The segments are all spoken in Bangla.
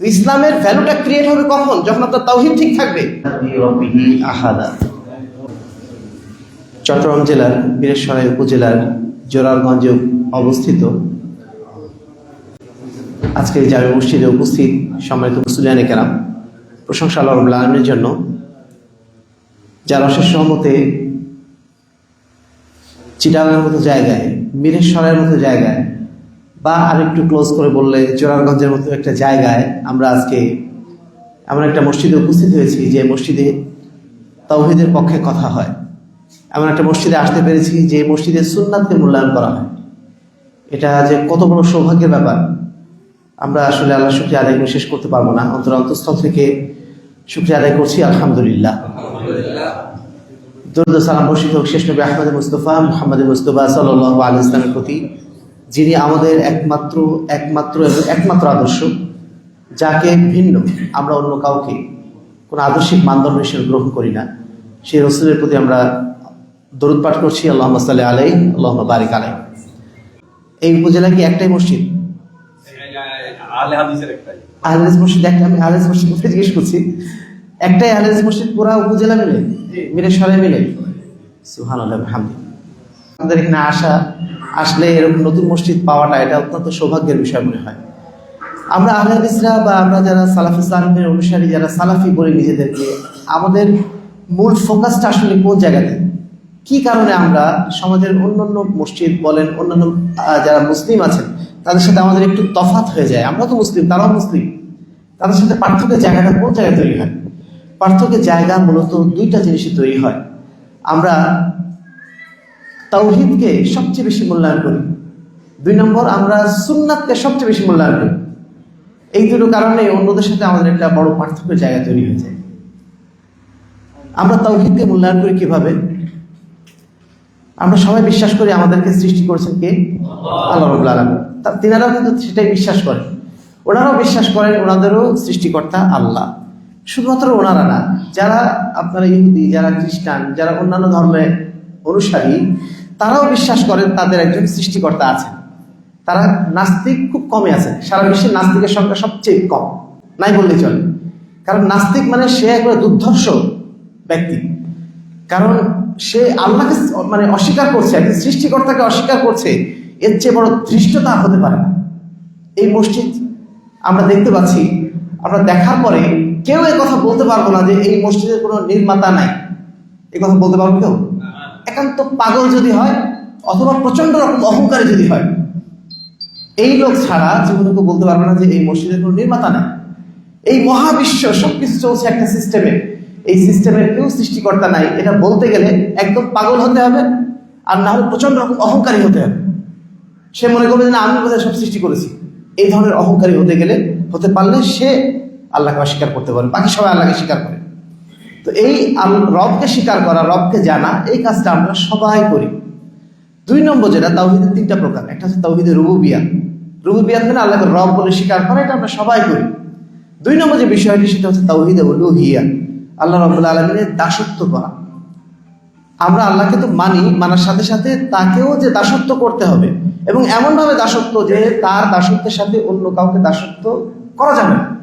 ইসলামের ভ্যালুটা ক্রিয়েট হবে কখন? যখন আপনার তাওহিদ ঠিক থাকবে। চট্টগ্রাম জেলার বীরেশ্বরাই উপজেলার, জোরারগঞ্জে অবস্থিত আজকের জামে মসজিদে উপস্থিত সম্মানিত মুসলিয়ানে কেরাম, প্রশংসা আল্লাহ রবুল্লা আলমের জন্য, যার অশেষ সহমতে চিটাগাংয়ের মতো জায়গায় বীরেশ্বরের মতো জায়গায় বা আরেকটু ক্লোজ করে বললে, জোরারগঞ্জের মতো একটা জায়গায় আমরা আজকে এমন একটা মসজিদে উপস্থিত হয়েছি যে মসজিদে তাওহিদের পক্ষে কথা হয়। এমন একটা মসজিদে আসতে পেরেছি যে মসজিদে সুন্নাতকে মূল্যায়ন করা হয়। এটা যে কত বড় সৌভাগ্যের ব্যাপার। আমরা আসলে আল্লাহ শুক্রিয়া আদায় শেষ করতে পারব না। অন্তর অন্তঃস্থল থেকে শুক্রিয়া আদায় করছি, আলহামদুলিল্লাহ। দরুদ সালাম বর্ষিত হোক শেষ নবী আহমদ মুস্তফা, মোহাম্মদ মুস্তফা সাল্লাহ আলী ইসলামের প্রতি। যিনি আমাদের একমাত্র একমাত্র এবং একমাত্র আদর্শ যাকে ভিন্ন আমরা অন্য কাউকে কোনো আদর্শিক মানদণ্ড হিসেবে গ্রহণ করি না। সেই রসুলের প্রতি আমরা দরুদ পাঠ করছি আল্লাহ সাল্লাহ আলাই আল্লাহ বারিক আলাই এই উপজেলা কি একটাই মসজিদ? আহলেজ মসজিদ একটা আমি আহলেজ মসজিদ কোথায় জিজ্ঞেস করছি। একটাই আহলেজ মসজিদ পুরা উপজেলা মিলে? মিলে সবাই মিলে? সুহান হামদি আমাদের এখানে আসা, আসলে এরকম নতুন মসজিদ পাওয়াটা এটা অত্যন্ত সৌভাগ্যের বিষয় মনে হয়। আমরা আহলাদিসরা বা আমরা যারা সালাফি সালামের অনুসারী, যারা সালাফি বলি নিজেদেরকে, আমাদের মূল ফোকাসটা আসলে কোন জায়গাতে? কি কারণে আমরা সমাজের অন্যান্য মসজিদ বলেন, অন্যান্য যারা মুসলিম আছেন, তাদের সাথে আমাদের একটু তফাৎ হয়ে যায়? আমরা তো মুসলিম, তারাও মুসলিম। তাদের সাথে পার্থক্যের জায়গাটা কোন জায়গায় তৈরি হয়? পার্থক্যের জায়গা মূলত দুইটা জিনিসই তৈরি হয়। আমরা তাওহিদকে সবচেয়ে বেশি মূল্যায়ন করি। দুই নম্বর, আমরা সুন্নাতকে সবচেয়ে বেশি মূল্যায়ন করি। এই দুটো কারণে অন্যদের সাথে আমাদের একটা বড় পার্থক্য জায়গা তৈরি হয়ে যায়। আমরা তাওহিদকে মূল্যায়ন করি কীভাবে? আমরা সবাই বিশ্বাস করি আমাদেরকে সৃষ্টি করেছেন কে? আল্লাহ রবুল্লা আলম তিনারাও কিন্তু সেটাই বিশ্বাস করেন। ওনারাও বিশ্বাস করেন, ওনাদেরও সৃষ্টিকর্তা আল্লাহ। শুধুমাত্র ওনারা না, যারা আপনারা ইহুদি, যারা খ্রিস্টান, যারা অন্যান্য ধর্মের অনুসারী তারাও বিশ্বাস করেন তাদের একজন সৃষ্টিকর্তা আছেন। তারা নাস্তিক খুব কমে আছে সারা বিশ্বে নাস্তিকের সংখ্যা সবচেয়ে কম। নাই বললেই চলে। কারণ নাস্তিক মানে সে একবার দুর্ধর্ষ ব্যক্তি। কারণ সে আল্লাহকে মানে অস্বীকার করছে, একজন সৃষ্টিকর্তাকে অস্বীকার করছে, এর চেয়ে বড় ধৃষ্টতা হতে পারে এই মসজিদ আমরা দেখতে পাচ্ছি, আমরা দেখার পরে কেউ এ কথা বলতে পারব না যে এই মসজিদের কোনো নির্মাতা নাই। এই কথা বলতে পারব কেউ? একান্ত পাগল যদি হয়, অথবা প্রচণ্ড রকম অহংকারী যদি হয়, এই লোক ছাড়া জীবনে কেউ বলতে পারবে না যে এই মসজিদের কোনো নির্মাতা নেই। এই মহাবিশ্ব, সবকিছু চলছে একটা সিস্টেমে এই সিস্টেমের কেউ সৃষ্টিকর্তা নাই। এটা বলতে গেলে একদম পাগল হতে হবে, আর না হলে প্রচণ্ড রকম অহংকারী হতে হবে। সে মনে করবে যে না, আমি বোধহয় সব সৃষ্টি করেছি। এই ধরনের অহংকারী হতে গেলে, হতে পারলে সে আল্লাহকে অস্বীকার করতে পারে। বাকি সবাই আল্লাহকে স্বীকার করে। তো এই রবকে স্বীকার করা, রবকে জানা, এই কাজটা আমরা সবাই করি। দুই নম্বর যেটা, তাওহিদের তিনটা প্রকার। একটা হচ্ছে তাওহিদের রুবুবিয়া রুবুবিয়াত মানে আল্লাহকে রব বলে স্বীকার করা, এটা আমরা সবাই করি। দুই নম্বর যে বিষয়টি, সেটা হচ্ছে তাওহিদে উলুহিয়া। আল্লাহ রব্বুল আলমিনের দাসত্ব করা। আমরা আল্লাহকে তো মানি, মানার সাথে সাথে তাকেও যে দাসত্ব করতে হবে। এবং এমনভাবে দাসত্ব যে তার দাসত্বের সাথে অন্য কাউকে দাসত্ব করা যাবে না।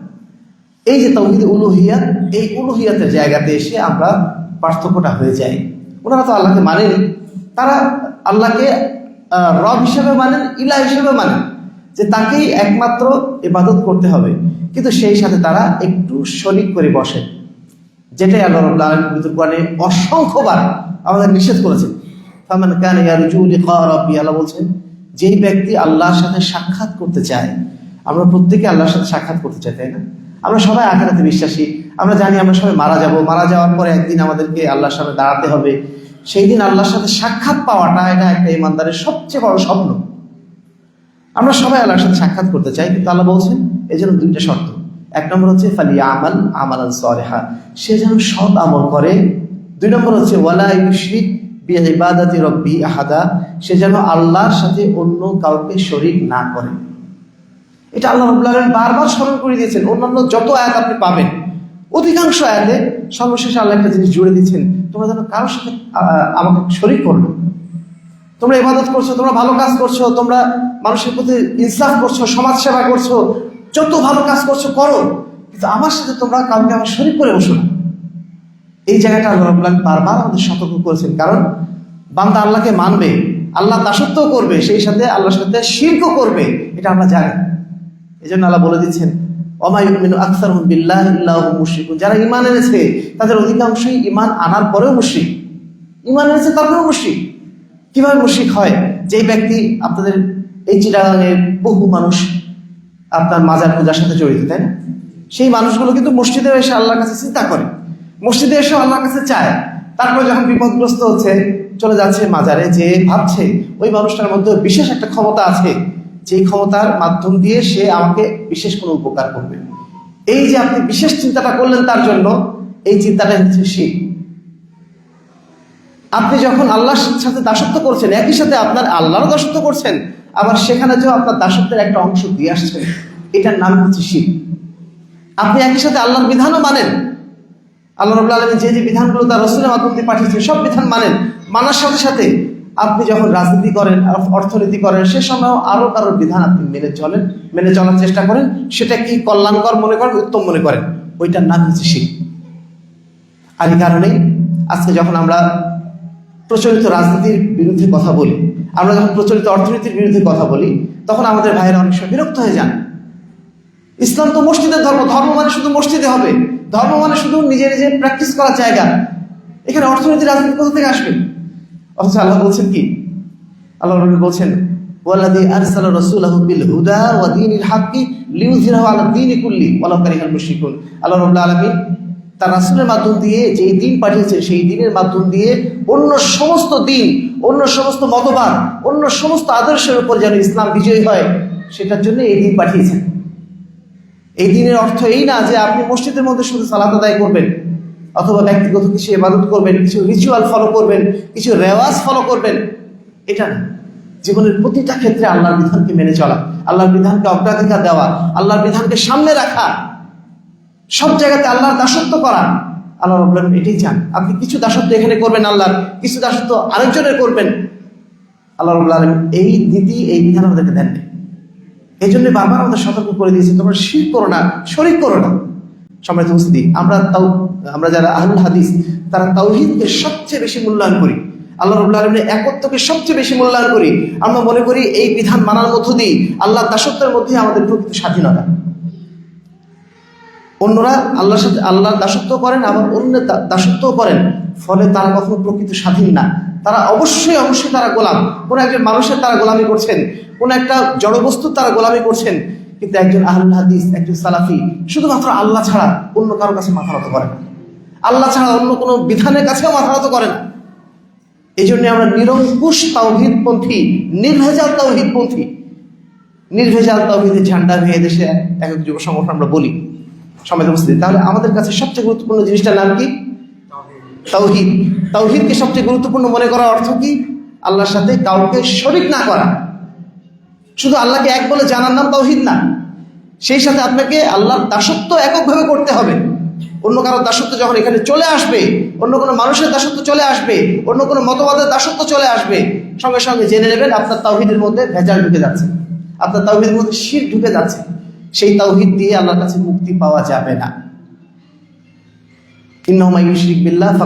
এই যে তৌহিদ উলুহিয়াত এই উলুহিয়াতের জায়গাতে এসে আমরা পার্থক্যটা হয়ে যায়। ওনারা তো আল্লাহকে মানেনি। তারা আল্লাহকে রব হিসেবে মানেন ইলা হিসেবে মানেন। যে তাকেই একমাত্র ইবাদত করতে হবে। কিন্তু সেই সাথে তারা একটু শরিক করে বসে যেটাই আল্লাহ অসংখ্যবার আমাদের নিষেধ করেছেন। ফামান কান আল্লাহ বলছেন, যেই ব্যক্তি আল্লাহর সাথে সাক্ষাৎ করতে চায়, আমরা প্রত্যেকে আল্লাহর সাথে সাক্ষাৎ করতে চাই, তাই না? আমরা সবাই আখেরাতে বিশ্বাসী। আমরা জানি আমরা সবাই মারা যাব। মারা যাওয়ার পরে একদিন আমাদেরকে আল্লাহর সামনে দাঁড়াতে হবে। সেই দিন আল্লাহর সাথে সাক্ষাৎ পাওয়াটা এটা একটা ইমানদারের সবচেয়ে বড় স্বপ্ন। আমরা সবাই আল্লাহর সাথে সাক্ষাৎ করতে চাই, কিন্তু আল্লাহ বলছেন এই জন্য দুইটা শর্ত। এক নম্বর হচ্ছে ফালি আমাল আমালান সরেহা সে যেন সৎ আমল করে। দুই নম্বর হচ্ছে, ওয়ালা ইউশরিক বিইবাদাতি রব্বি আহাদা। সে যেন আল্লাহর সাথে অন্য কাউকে শরীক না করে। এটা আল্লাহ আলামিন বারবার স্মরণ করে দিয়েছেন। অন্যান্য যত আয়াত আপনি পাবেন, অধিকাংশ আয়াতে সর্বশেষে আল্লাহ একটা জিনিস জুড়ে দিচ্ছেন, তোমরা যেন কারোর সাথে আমাকে শরীক করবে তোমরা ইবাদত করছ, তোমরা ভালো কাজ করছ, তোমরা মানুষের প্রতি ইনসাফ করছ, সমাজ সেবা করছ, যত ভালো কাজ করছ করো, কিন্তু আমার সাথে তোমরা কাউকে আমার শরীর করে বসো না। এই জায়গাটা আল্লাহ রাব্বুল আলামিন বারবার আমাদের সতর্ক করেছেন, কারণ বান্দা আল্লাহকে মানবে, আল্লাহ দাসত্ব করবে, সেই সাথে আল্লাহর সাথে শিল্প করবে, এটা আমরা জানি। এই জন্য আল্লাহ বলে দিচ্ছেন বিল্লাহ যারা ইমান এনেছে, তাদের অধিকাংশই ইমান আনার পরেও মুশরিক। ইমান এনেছে, তারপরেও মুশরিক। কীভাবে মুশরিক হয়? যেই ব্যক্তি আপনাদের এই চিটাগাঙের বহু মানুষ আপনার মাজার পূজার সাথে জড়িত, তাই না? সেই মানুষগুলো কিন্তু মসজিদে এসে আল্লাহর কাছে চিন্তা করে। মসজিদে এসে আল্লাহর কাছে চায়। তারপরে যখন বিপদগ্রস্ত হচ্ছে, চলে যাচ্ছে মাজারে, যে ভাবছে, ওই মানুষটার মধ্যে বিশেষ একটা ক্ষমতা আছে। যেই ক্ষমতার মাধ্যম দিয়ে সে আমাকে বিশেষ কোনো উপকার করবে। এই যে আপনি বিশেষ চিন্তাটা করলেন তার জন্য, এই চিন্তাটা হচ্ছে শিখ আপনি যখন আল্লাহর সাথে দাসত্ব করছেন, একই সাথে আপনার আল্লাহরও দাসত্ব করছেন, আবার সেখানে যে আপনার দাসত্বের একটা অংশ দিয়ে আসছেন, এটার নাম হচ্ছে শিখ আপনি একই সাথে আল্লাহর বিধানও মানেন। আল্লাহ রবুল্লা আলমী যে যে বিধানগুলো তার রসুলের মাধ্যম দিয়ে পাঠিয়েছে সব বিধান মানেন। মানার সাথে সাথে আপনি যখন রাজনীতি করেন, অর্থনীতি করেন, সে সময়ও আরও কারোর বিধান আপনি মেনে চলেন, মেনে চলার চেষ্টা করেন, সেটা কি কল্যাণকর মনে করেন, উত্তম মনে করেন? ওইটার নাম হচ্ছে শিখ আর এই কারণেই আজকে যখন আমরা প্রচলিত রাজনীতির বিরুদ্ধে কথা বলি, আমরা যখন প্রচলিত অর্থনীতির বিরুদ্ধে কথা বলি, তখন আমাদের ভাইয়েরা অনেক সময় বিরক্ত হয়ে যান। ইসলাম তো মসজিদের ধর্ম ধর্ম মানে শুধু মসজিদে হবে। ধর্ম মানে শুধু নিজে নিজে প্র্যাকটিস করার জায়গা। এখানে অর্থনীতি, রাজনীতি কোথা থেকে আসবে? অথচ আল্লাহ বলছেন কি? আল্লাহ রবি বলছেন, ওয়াল্লাযী আরসালা রাসূলাহু বিল হুদা ওয়া দীনিল হাক্কি লিইয়ুযহিরাহু আলা দীনি কুল্লি ওয়ালাউ কারিহাল মুশরিকুন আল্লাহ রাব্বুল আলামিন তার রাসূলের মাধ্যম দিয়ে যেই দিন পাঠিয়েছেন, সেই দিনের মাধ্যম দিয়ে অন্য সমস্ত দিন, অন্য সমস্ত মতবাদ, অন্য সমস্ত আদর্শের উপর যেন ইসলাম বিজয়ী হয়, সেটার জন্য এই দিন পাঠিয়েছেন। এই দিনের অর্থ এই না যে আপনি মসজিদের মধ্যে শুধু সালাত আদায় করবেন। অথবা ব্যক্তিগত কিছু ইবাদত করবেন, কিছু রিচুয়াল ফলো করবেন, কিছু রেওয়াজ ফলো করবেন, এটা না। জীবনের প্রতিটা ক্ষেত্রে আল্লাহর বিধানকে মেনে চলা, আল্লাহর বিধানকে অগ্রাধিকার দেওয়া, আল্লাহর বিধানকে সামনে রাখা, সব জায়গাতে আল্লাহর দাসত্ব করা। আল্লাহ রবুল্লাহ এটাই চান। আপনি কিছু দাসত্ব এখানে করবেন আল্লাহর, কিছু দাসত্ব আরেকজনের করবেন। আল্লাহ রবুল্লা আলম এই নীতি, এই বিধান আমাদেরকে দেন এই জন্য বারবার আমাদের সতর্ক করে দিয়েছে, তোমরা শির করো না, শরিক করো না। সম্মানিত উপস্থিতি, আমরা তাও আমরা যারা আহুল হাদিস, তারা তাওহিদকে সবচেয়ে বেশি মূল্যায়ন করি। আল্লাহ রবুল্লা আলমের একত্বকে সবচেয়ে বেশি মূল্যায়ন করি। আমরা মনে করি এই বিধান মানার মধ্য দিয়ে আল্লাহ দাসত্বের মধ্যে আমাদের প্রকৃত স্বাধীনতা। অন্যরা আল্লাহর সাথে আল্লাহর দাসত্ব করেন, আবার অন্য দাসত্বও করেন। ফলে তারা কখনো প্রকৃত স্বাধীন না। তারা অবশ্যই অবশ্যই তারা গোলাম। কোনো একজন মানুষের তারা গোলামি করছেন। কোনো একটা জড়বস্তুর তারা গোলামি করছেন। কিন্তু একজন আহুল হাদিস, একজন সালাফি, শুধুমাত্র আল্লাহ ছাড়া অন্য কারোর কাছে মাথা নত করে না। আল্লাহ ছাড়া অন্য কোনো বিধানের কাছেও মাথা নত করে না। এই জন্য আমরা নিরঙ্কুশ তাওহিদপন্থী নির্ভেজাল তাওহিদপন্থী নির্ভেজাল তাওহিদের ঝান্ডা ভেঙে দেশে এক এক যুব সংগঠন আমরা বলি সমাজে উপস্থিত। তাহলে আমাদের কাছে সবচেয়ে গুরুত্বপূর্ণ জিনিসটার নাম কি? তাওহিদ তাওহিদকে সবচেয়ে গুরুত্বপূর্ণ মনে করার অর্থ কি? আল্লাহর সাথে কাউকে শরিক না করা। শুধু আল্লাহকে এক বলে জানার নাম তাওহিদ না। সেই সাথে আপনাকে আল্লাহর দাসত্ব এককভাবে করতে হবে। অন্য কারোর দাসত্ব যখন এখানে চলে আসবে, অন্য কোনো মানুষের দাসত্ব চলে আসবে, অন্য কোনো মতবাদের দাসত্ব চলে আসবে, সঙ্গে সঙ্গে জেনে নেবেন আপনার তাওহিদের মধ্যে ভেজাল ঢুকে যাচ্ছে। আপনার তাওহিদের মধ্যে শির ঢুকে যাচ্ছে। সেই তাওহিদ দিয়ে আল্লাহর কাছে মুক্তি পাওয়া যাবে না। ইন্নহুমাইশরিক বিল্লাহ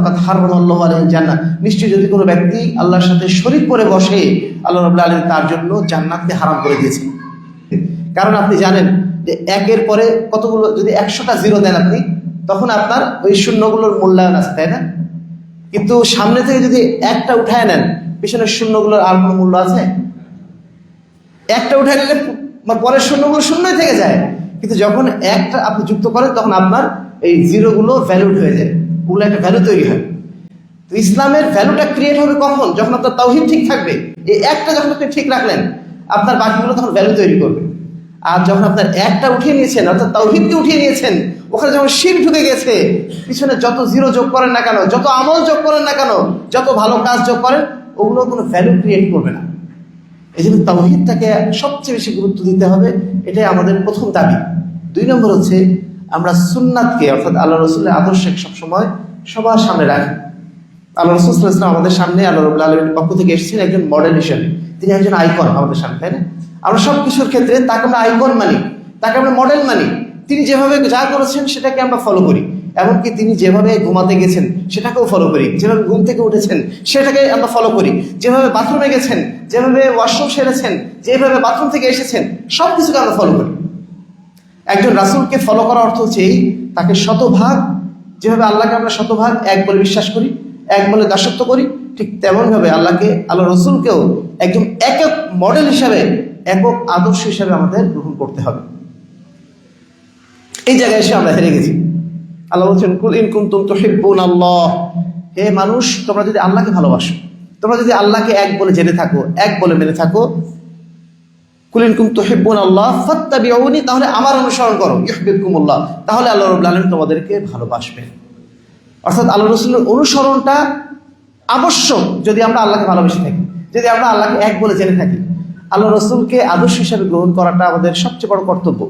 যদি কোনো ব্যক্তি আল্লাহর সাথে শরিক করে বসে, আল্লাহ রবুল্লা আলম তার জন্য জান্নাতকে হারাম করে দিয়েছে। কারণ আপনি জানেন যে একের পরে কতগুলো, যদি একশোটা জিরো দেন আপনি, তখন আপনার ওই শূন্যগুলোর মূল্যায়ন আছে, তাই না? কিন্তু সামনে থেকে যদি একটা উঠায় নেন, পিছনের শূন্যগুলোর আর কোনো মূল্য আছে? একটা উঠায় নিলে পরের শূন্যগুলো শূন্যই থেকে যায়। কিন্তু যখন একটা আপনি যুক্ত করেন, তখন আপনার এই জিরোগুলো ভ্যালুড হয়ে যায়। ওগুলো একটা ভ্যালু তৈরি হয়। তো ইসলামের ভ্যালুটা ক্রিয়েট হবে কখন? যখন আপনার তাওহিদ ঠিক থাকবে। এই একটা যখন আপনি ঠিক রাখলেন, আপনার বাকিগুলো তখন ভ্যালু তৈরি করবে। আর যখন আপনার একটা উঠিয়ে নিয়েছেন, অর্থাৎ তাওহিদকে উঠিয়ে নিয়েছেন, ওখানে যখন শির ঢুকে গেছে, পিছনে যত জিরো যোগ করেন না কেন, যত আমল যোগ করেন না কেন, যত ভালো কাজ যোগ করেন ওগুলো কোনো ভ্যালু ক্রিয়েট করবে না। এই জন্য তাওহিদটাকে সবচেয়ে বেশি গুরুত্ব দিতে হবে, এটাই আমাদের প্রথম দাবি। দুই নম্বর হচ্ছে, আমরা সুন্নাতকে, অর্থাৎ আল্লাহ রসুলের আদর্শে সবসময় সবার সামনে রাখি। আল্লাহ রসুল ইসলাম আমাদের সামনে আল্লাহ রবুল্লা আলমীর পক্ষ থেকে এসেছেন একজন মডেল হিসেবে। তিনি একজন আইকন আমাদের সামনে, তাই না? আমরা সব কিছুর ক্ষেত্রে তাকে আমরা আইকন মানি, তাকে আমরা মডেল মানি। তিনি যেভাবে যা করেছেন সেটাকে আমরা ফলো করি। এমনকি তিনি যেভাবে ঘুমাতে গেছেন সেটাকেও ফলো করি। যেভাবে ঘুম থেকে উঠেছেন সেটাকে আমরা ফলো করি। যেভাবে বাথরুমে গেছেন, যেভাবে ওয়াশরুম সেরেছেন, যেভাবে বাথরুম থেকে এসেছেন সব কিছুকে আমরা ফলো করি। একজন রাসুলকে ফলো করার অর্থ হচ্ছে এই, তাকে শতভাগ, যেভাবে আল্লাহকে আমরা শতভাগ এক বলে বিশ্বাস করি, এক বলে দাসত্ব করি, ঠিক তেমনভাবে আল্লাহকে আল্লাহ রসুলকেও একদম একক মডেল হিসাবে একক আদর্শ হিসাবে আমাদের গ্রহণ করতে হবে। এই জায়গায় এসে আমরা হেরে গেছি। আল্লাহ বলছেন, কুল ইন কুনতুম তুহিব্বুন আল্লাহ। হে মানুষ, তোমরা যদি আল্লাহকে ভালোবাসো, তোমরা যদি আল্লাহকে এক বলে জেনে থাকো, এক বলে মেনে থাকো কুলিন কুম তুহিব্বুন আল্লাহ ফাত্তাবিউনি, তাহলে আমার অনুসরণ করো, ইউহিব্বুকুমুল্লাহ, তাহলে আল্লাহ রাব্বুল আলামিন তোমাদেরকে ভালোবাসবে। অর্থাৎ আল্লাহ রসুলের অনুসরণটা আবশ্যক যদি আমরা আল্লাহকে ভালোবেসে থাকি, যদি আমরা আল্লাহকে এক বলে জেনে থাকি। আল্লাহ রসুলকে আদর্শ হিসাবে গ্রহণ করাটা আমাদের সবচেয়ে বড় কর্তব্য।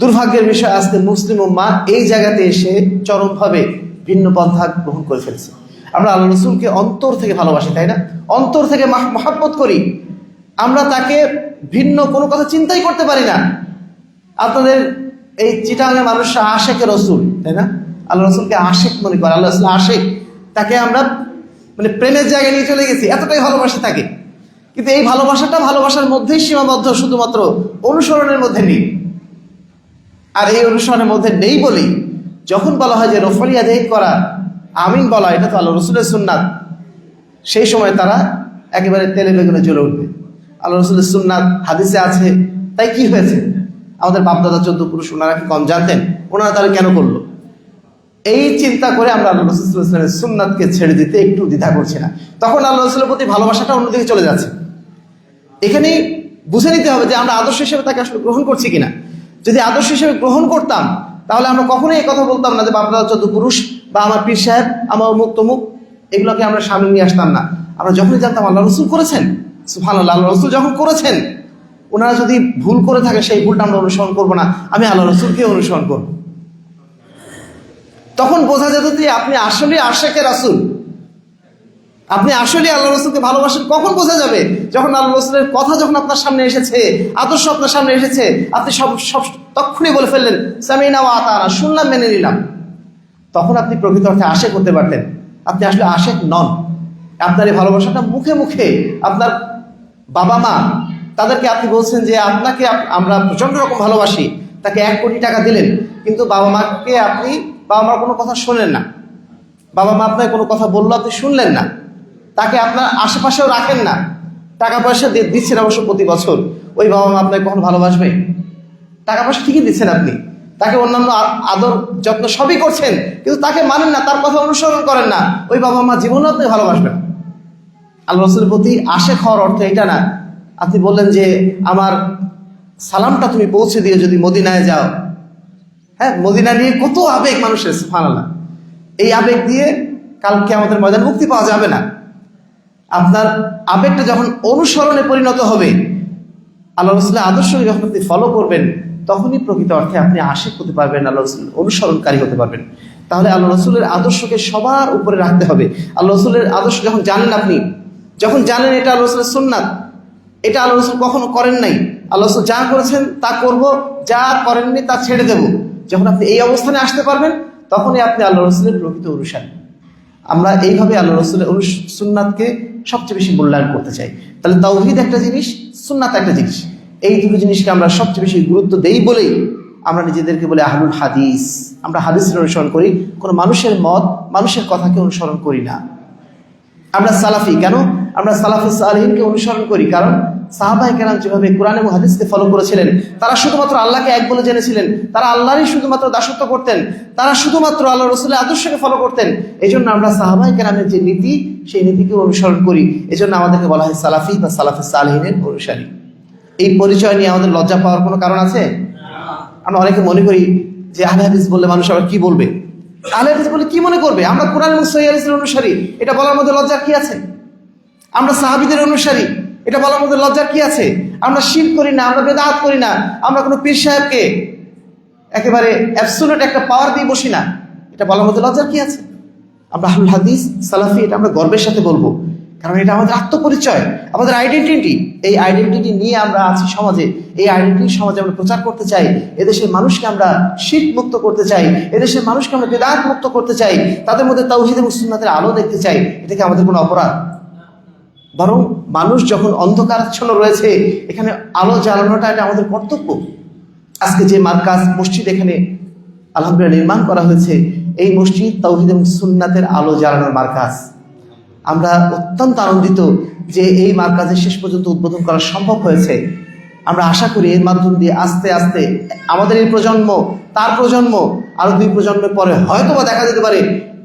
দুর্ভাগ্যের বিষয়, আজকে মুসলিম ও মা এই জায়গাতে এসে চরমভাবে ভিন্ন পন্থা গ্রহণ করে ফেলছে। আমরা আল্লাহ রসুলকে অন্তর থেকে ভালোবাসি, তাই না? অন্তর থেকে মহাব্বত করি। আমরা তাকে ভিন্ন কোনো কথা চিন্তাই করতে পারি না। আপনাদের এই চিটাঙের মানুষরা আশেকে রসুল, তাই না? আল্লাহ রসুলকে আশেক মনে করে, আল্লাহ রসুল আশেক। তাকে আমরা মানে প্রেমের জায়গায় নিয়ে চলে গেছি, এতটাই ভালোবাসা থাকে কিন্তু এই ভালোবাসাটা ভালোবাসার মধ্যেই সীমাবদ্ধ শুধুমাত্র অনুসরণের মধ্যে নেই। আর এই অনুসরণের মধ্যে নেই বলেই যখন বলা হয় যে রফলিয়া দেহ করা আমিন বলা, এটা তো আল্লাহ রসুলের সুন্নাত। সেই সময় তারা একেবারে তেলে বেগুনে জ্বলে উঠবে। আল্লাহ রসুলের সুন্নাত হাদিসে আছে, তাই কি হয়েছে? আমাদের বাপদাদা চোদ্দ পুরুষ, ওনারা কি কম জানতেন? ওনারা তাহলে কেন করল? এই চিন্তা করে আমরা আল্লাহ রসুলের সুন্নাতকে ছেড়ে দিতে একটু দ্বিধা করছি না। তখন আল্লাহ রসুলের প্রতি ভালোবাসাটা অন্যদিকে চলে যাচ্ছে। এখানে বুঝে নিতে হবে যে আমরা আদর্শ হিসেবে তাকে আসলে গ্রহণ করছি কিনা। যদি আদর্শ হিসেবে গ্রহণ করতাম, তাহলে আমরা কখনোই কথা বলতাম না যে বাপদাদা চোদ্দ পুরুষ বা আমার পীর সাহেব, আমার অমুক তমুক, এগুলোকে আমরা সামনে নিয়ে আসতাম না। আমরা যখনই জানতাম আল্লাহ রসুল করেছেন সুফান আল্লাহ রসুল যখন করেছেন, ওনারা যদি ভুল করে থাকে, সেই ভুলটা আমরা অনুসরণ করব না। আমি আল্লাহ রসুলকে অনুসরণ করব। তখন বোঝা যেত যে আপনি আসলে আশেকে রাসুল। আপনি আসলে আল্লাহ রসুলকে ভালোবাসেন, কখন বোঝা যাবে? যখন আল্লাহ রসুলের কথা যখন আপনার সামনে এসেছে, আদর্শ আপনার সামনে এসেছে, আপনি সব সব তক্ষুনি বলে ফেললেন, সামিনা ও আতানা শুনলাম, মেনে নিলাম। তখন আপনি প্রকৃত অর্থে আশেক করতে পারতেন। আপনি আসলে আশেক নন। আপনার এই ভালোবাসাটা মুখে মুখে আপনার বাবা মা, তাদেরকে আপনি বলছেন যে, আপনাকে আমরা প্রচণ্ড রকম ভালোবাসি। তাকে এক কোটি টাকা দিলেন, কিন্তু বাবা মাকে আপনি, বাবা মার কোনো কথা শোনেন না। বাবা মা আপনার কোনো কথা বলল, আপনি শুনলেন না। তাকে আপনার আশেপাশেও রাখেন না। টাকা পয়সা দিয়ে দিচ্ছেন অবশ্য প্রতি বছর। ওই বাবা মা আপনাকে কখন ভালোবাসবে? টাকা পয়সা ঠিকই দিচ্ছেন আপনি। তাকে অন্যান্য আদর, যত্ন সবই করছেন, কিন্তু তাকে মানেন না, তার কথা অনুসরণ করেন না। ওই বাবা মা জীবনে আপনি ভালোবাসবেন। আল্লাহ রসুলের প্রতি আশে খাওয়ার অর্থ এটা না। আপনি বললেন যে, আমার সালামটা তুমি পৌঁছে দিও যদি মদিনায় যাও। হ্যাঁ মদিনা নিয়ে কত আবেগ মানুষের, সুবহানাল্লাহ। এই আবেগ দিয়ে কালকে আমাদের ময়দান মুক্তি পাওয়া যাবে না। আপনার আবেগটা যখন অনুসরণে পরিণত হবে, আল্লাহ রসুলের আদর্শকে যখন আপনি ফলো করবেন, তখনই প্রকৃত অর্থে আপনি আশিক হতে পারবেন, আল্লাহ রসুল অনুসরণকারী হতে পারবেন। তাহলে আল্লাহ রসুলের আদর্শকে সবার উপরে রাখতে হবে। আল্লাহ রসুলের আদর্শ যখন জানেন আপনি, যখন জানেন এটা আল্লাহ রসুলের সুন্নাত, এটা আল্লাহ রসুল কখনো করেন নাই। আল্লাহ রসুল যা করেছেন তা করব, যা করেননি তা ছেড়ে দেব। যখন আপনি এই অবস্থানে আসতে পারবেন, তখনই আপনি আল্লাহ রসুলের প্রকৃত অনুসারী। আমরা এইভাবে আল্লাহ রসুলের সুন্নাতকে সবচেয়ে বেশি মূল্যায়ন করতে চাই। তাহলে তাওহিদ একটা জিনিস, সুন্নাত একটা জিনিস। এই দুটো জিনিসকে আমরা সবচেয়ে বেশি গুরুত্ব দেই বলেই আমরা নিজেদেরকে বলি আহলুল হাদিস। আমরা হাদিসের অনুসরণ করি। কোনো মানুষের মত, মানুষের কথাকে অনুসরণ করি না। আমরা সালাফি, কেন? আমরা সালাফি সালহিনকে অনুসরণ করি, কারণ সাহাবাই কেরাম যেভাবে কোরআন এবং হাদিসকে ফলো করেছিলেন, তারা শুধুমাত্র আল্লাহকে এক বলে জেনেছিলেন, তারা আল্লাহরই শুধুমাত্র দাসত্ব করতেন, তারা শুধুমাত্র আল্লাহ রসুলের আদর্শকে ফলো করতেন এই জন্য আমরা সাহাবাই কেরামের যে নীতি, সেই নীতিকে অনুসরণ করি এই জন্য আমাদেরকে বলা হয় সালাফি বা সালাফি সালহিনের অনুসারী। এই পরিচয় নিয়ে আমাদের লজ্জা পাওয়ার কোনো কারণ আছে? আমরা অনেকে মনে করি যে আহলে হাদিস বললে মানুষ আবার কি বলবে? আহলে হাদিস বলে, কি মনে করবে? আমরা কোরআন এবং সহি অনুসারী। এটা বলার মধ্যে লজ্জার কি আছে? আমরা সাহাবিদের অনুসারী। এটা বলার মধ্যে লজ্জার কি আছে? আমরা শির করি না, আমরা বেদাহাত করি না, আমরা কোনো পীর সাহেবকে একেবারে অ্যাবসুলেট একটা পাওয়ার দিয়ে বসি না। এটা বলার মধ্যে লজ্জার কি আছে? আমরা আহুল হাদিস, সালাফি, এটা আমরা গর্বের সাথে বলব। কারণ এটা আমাদের আত্মপরিচয়, আমাদের আইডেন্টিটি এই আইডেন্টিটি নিয়ে আমরা আছি সমাজে। এই আইডেন্টিটি সমাজে আমরা প্রচার করতে চাই। এদেশের মানুষকে আমরা শীত মুক্ত করতে চাই। এদেশের মানুষকে আমরা বেদাত মুক্ত করতে চাই। তাদের মধ্যে তাওহিদ এবং আলো দেখতে চাই। এটা কি আমাদের কোনো অপরাধ? বরং মানুষ যখন অন্ধকারাচ্ছন্ন রয়েছে, এখানে আলো জ্বালানোটা এটা আমাদের কর্তব্য। আজকে যে মার্কাজ মসজিদ এখানে আলহামদুলিল্লাহ নির্মাণ করা হয়েছে, এই মসজিদ তৌহিদ এবং সুন্নাতের আলো জ্বালানোর মার্কাজ। আমরা অত্যন্ত আনন্দিত যে এই মার্কাজে শেষ পর্যন্ত উদ্বোধন করা সম্ভব হয়েছে। আমরা আশা করি এর মাধ্যম দিয়ে আস্তে আস্তে আমাদের এই প্রজন্ম, তার প্রজন্ম, আরও দুই প্রজন্মের পরে হয়তো বা দেখা যেতে পারে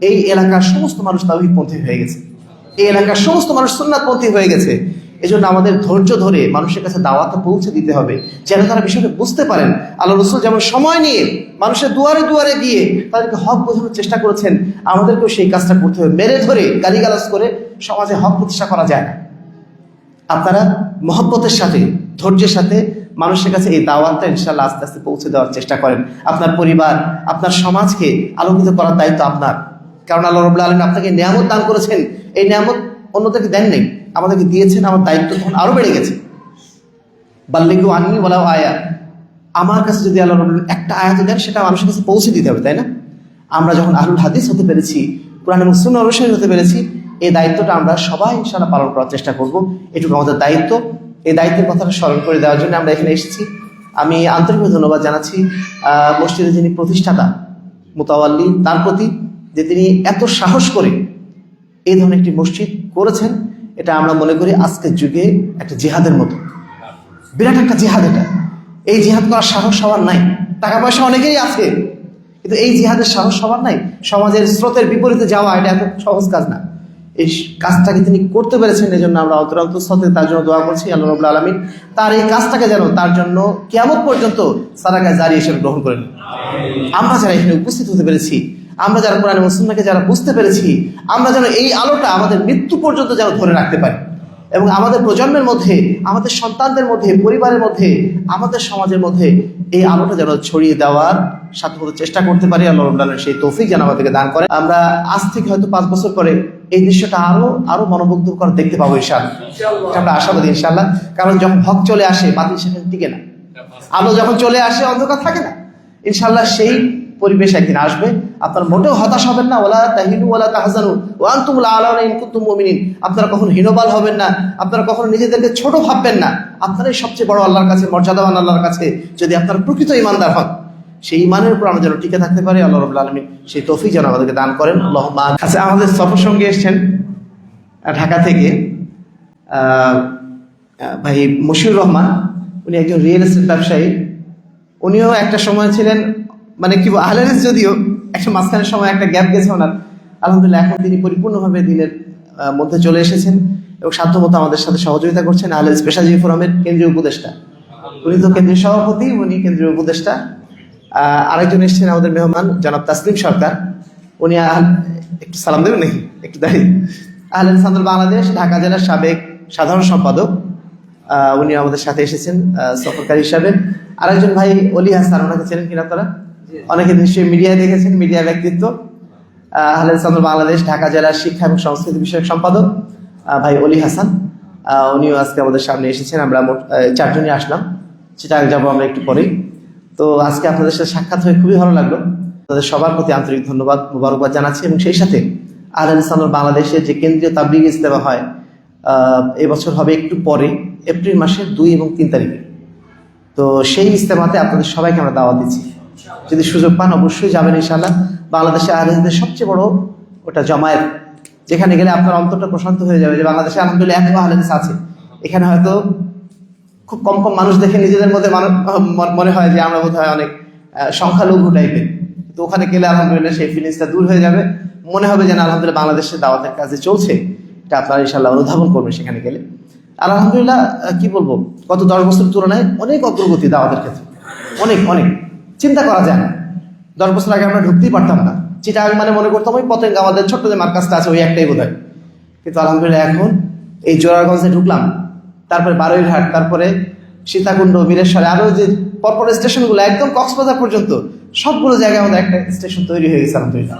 এই এলাকার সমস্ত মানুষ তাওহিদপন্থী হয়ে গেছে। এই এলাকার সমস্ত মানুষ সুন্নাতপন্থী হয়ে গেছে। এজন্য আমাদের ধৈর্য ধরে মানুষের কাছে দাওয়াতে পৌঁছে দিতে হবে, যেন তারা বিষয়টা বুঝতে পারেন। আল্লাহ রসুল যেমন সময় নিয়ে মানুষের দুয়ারে দুয়ারে গিয়ে তাদেরকে হক বোঝানোর চেষ্টা করেছেন, আমাদেরকেও সেই কাজটা করতে হবে। মেরে ধরে গালিগালাজ করে সমাজে হক প্রতিষ্ঠা করা যায় না। আপনারা মহব্বতের সাথে, ধৈর্যের সাথে মানুষের কাছে এই দাওয়াতটা ইনশাল্লাহ আস্তে আস্তে পৌঁছে দেওয়ার চেষ্টা করেন। আপনার পরিবার, আপনার সমাজকে আলোকিত করার দায়িত্ব আপনার। কারণ আল্লাহ রবুল্লা আলম আপনাকে নিয়ামত দান করেছেন। এই নিয়ামত অন্যদেরকে দেন নেই আমাদেরকে দিয়েছেন, আমার দায়িত্ব তখন আরও বেড়ে গেছে। বাল্লিগু আননি বলাও আয়া, আমার কাছে যদি আল্লাহ একটা আয়াত দেন, সেটা মানুষের কাছে পৌঁছে দিতে হবে, তাই না? আমরা যখন আলুল হাদিস হতে পেরেছি, কোরআন এবং সুন্নাহ অনুসারী হতে পেরেছি, এই দায়িত্বটা আমরা সবাই ইনশাআল্লাহ পালন করার চেষ্টা করব। এটুকু আমাদের দায়িত্ব। এই দায়িত্বের কথাটা স্মরণ করে দেওয়ার জন্য আমরা এখানে এসেছি। আমি আন্তরিকভাবে ধন্যবাদ জানাচ্ছি মসজিদের যিনি প্রতিষ্ঠাতা, মোতাওয়াল্লি, তার প্রতি যে তিনি এত সাহস করে এই ধরনের একটি মসজিদ করেছেন এটা আমরা মনে করি আজকের যুগে একটা জিহাদের মতো। বিরাট একটা জিহাদ এটা। এই জিহাদ করার সাহস সবার নাই। টাকা পয়সা অনেকেই আছে, কিন্তু এই জিহাদের সাহস সবার নাই। সমাজের স্রোতের বিপরীতে যাওয়া এটা এত সহজ কাজ না। এই কাজটাকে তিনি করতে পেরেছেন এই জন্য আমরা অন্তর অন্তঃস্থতে তার জন্য দোয়া করছি, আল্লাহ রবুল্লা আলমিন তার এই কাজটাকে যেন তার জন্য কেমন পর্যন্ত সারাকায় জারি হিসেবে গ্রহণ করেন। আমরা যারা এখানে উপস্থিত হতে পেরেছি আমরা যারা কোরআন মুসলিমকে যারা বুঝতে পেরেছি আমরা যেন এই আলোটা আমাদের মৃত্যু পর্যন্ত যেন ধরে রাখতে পারি। এবং আমাদের প্রজন্মের মধ্যে আমাদের সন্তানদের মধ্যে পরিবারের মধ্যে আমাদের সমাজের মধ্যে এই আলোটা যেন ছড়িয়ে দেওয়ার সাধ্যমতো চেষ্টা করতে পারি। আল্লাহ রবুল্লাহ সেই তৌফিক যেন আমাদেরকে দান করে আমরা আজ থেকে হয়তো পাঁচ বছর পরে এই দৃশ্যটা আরও আরও মনোমুগ্ধকর দেখতে পাবো ইনশাআল্লাহ। এটা আমরা আশাবাদী ইনশাল্লাহ কারণ যখন হক চলে আসে বাতিল সেখানে টিকে না। আলো যখন চলে আসে অন্ধকার থাকে না। ইনশাল্লাহ সেই পরিবেশ একদিন আসবে। আপনার মোটেও হতাশ হবেন না। ওলা তাহিনু ওলা তাহজানু ওয়ান তুমুল আলাউন ইন কুনতুম মুমিনিন। আপনারা কখনো হীনবাল হবেন না। আপনারা কখনো নিজেদেরকে ছোট ভাববেন না। আপনারাই সবচেয়ে বড় আল্লাহর কাছে, মর্যাদাবান আল্লাহর কাছে যদি আপনারা প্রকৃত ইমানদার হন। সেই ইমানের উপর আমরা যেন টিকে থাকতে পারি। আল্লাহ রবুল্লা আলমী সেই তৌফিক যেন আমাদেরকে দান করেন। আল্লাহ আচ্ছা আমাদের সফর সঙ্গে এসছেন ঢাকা থেকে ভাই মশিউর রহমান। উনি একজন রিয়েল এস্টেট ব্যবসায়ী। উনিও একটা সময় ছিলেন মানে কি আহলের যদিও একটা মাঝখানের সময় একটা গ্যাপ গেছে ওনার, আলহামদুলিল্লাহ এখন তিনি পরিপূর্ণভাবে দিনের মধ্যে চলে এসেছেন এবং সাধ্যমতো আমাদের সাথে সহযোগিতা করছেন আহলের স্পেশালি ফোরামের কেন্দ্রীয় উপদেষ্টা। উনি তো কেন্দ্রীয় সভাপতি, উনি কেন্দ্রীয় উপদেষ্টা। আরেকজন এসেছেন আমাদের মেহমান, জনাব তাসলিম সরকার। উনি একটু সালাম দেবেন নাকি? একটু দাঁড়িয়ে। আহলেন সান্দুল বাংলাদেশ, ঢাকা জেলার সাবেক সাধারণ সম্পাদক। উনি আমাদের সাথে এসেছেন সফরকারী হিসাবে। আরেকজন ভাই অলি হাসান, ওনাকে চেনেন কিনা আপনারা? অনেকে নিশ্চয়ই মিডিয়ায় দেখেছেন মিডিয়া ব্যক্তিত্ব। আহ, আহলেন বাংলাদেশ ঢাকা জেলার শিক্ষা এবং সংস্কৃতি বিষয়ক সম্পাদক ভাই অলি হাসান। উনিও আজকে আমাদের সামনে এসেছেন আমরা চারজনই আসলাম। সেটা যাব আমরা একটু পরেই। তো আজকে আপনাদের সাথে সাক্ষাৎ হয়ে খুবই ভালো লাগল। তাদের সবার প্রতি আন্তরিক ধন্যবাদ মুবারকবাদ জানাচ্ছি এবং সেই সাথে আহলেন ইসলামের বাংলাদেশে যে কেন্দ্রীয় তাবলিগ ইস্তেমা হয় এবছর হবে একটু পরে এপ্রিল মাসের দুই এবং তিন তারিখে। তো সেই ইস্তেমাতে আপনাদের সবাইকে আমরা দাওয়া দিচ্ছি। যদি সুযোগ পান, অবশ্যই যাবেন ইনশাআল্লাহ। বাংলাদেশে আহলেদের সবচেয়ে বড় ওটা জমায়েত, যেখানে গেলে আপনার অন্তরটা প্রশান্ত হয়ে যাবে যে বাংলাদেশে আলহামদুলিল্লাহ এত আহলেদিস আছে। এখানে হয়তো খুব কম কম মানুষ দেখে নিজেদের মধ্যে মনে হয় যে আমরা বোধ হয় অনেক সংখ্যালঘু টাইপের তো ওখানে গেলে আলহামদুলিল্লাহ সেই ফিলিংসটা দূর হয়ে যাবে। মনে হবে যে না, আলহামদুলিল্লাহ বাংলাদেশের দাওয়াতের কাজে চলছে। এটা আপনারা ইনশাল্লাহ অনুধাবন করবেন সেখানে গেলে। আলহামদুলিল্লাহ কি বলব? গত দশ বছরের তুলনায় অনেক অগ্রগতি দাওয়াতের ক্ষেত্রে। অনেক অনেক। চিন্তা করা যায় না। দশ বছর আগে আমরা ঢুকতেই পারতাম না। আমি মানে মনে করতাম ওই পতেঙ্গ আমাদের ছোট্ট যে মার্কাসটা আছে, ওই একটাই বোধ কিন্তু আলহামদুলিল্লাহ এখন এই জোরারগঞ্জে ঢুকলাম। তারপরে বারুইরহাট তারপরে সীতাকুণ্ড, বীরেশ্বরে, আরও যে পরপর স্টেশনগুলো, একদম কক্সবাজার পর্যন্ত, সবগুলো জায়গায় আমাদের একটা স্টেশন তৈরি হয়ে গেছে আলহামদুলিল্লাহ।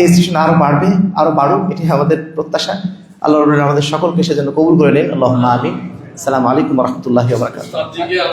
এই স্টেশন আরও বাড়বে, আরও বাড়ুক এটি আমাদের প্রত্যাশা। আল্লাহ আমাদের সকলকে সেজন্য কবুল করে নিন। আল্লাহ আমিন। সালাম আলাইকুম রহমতুল্লাহ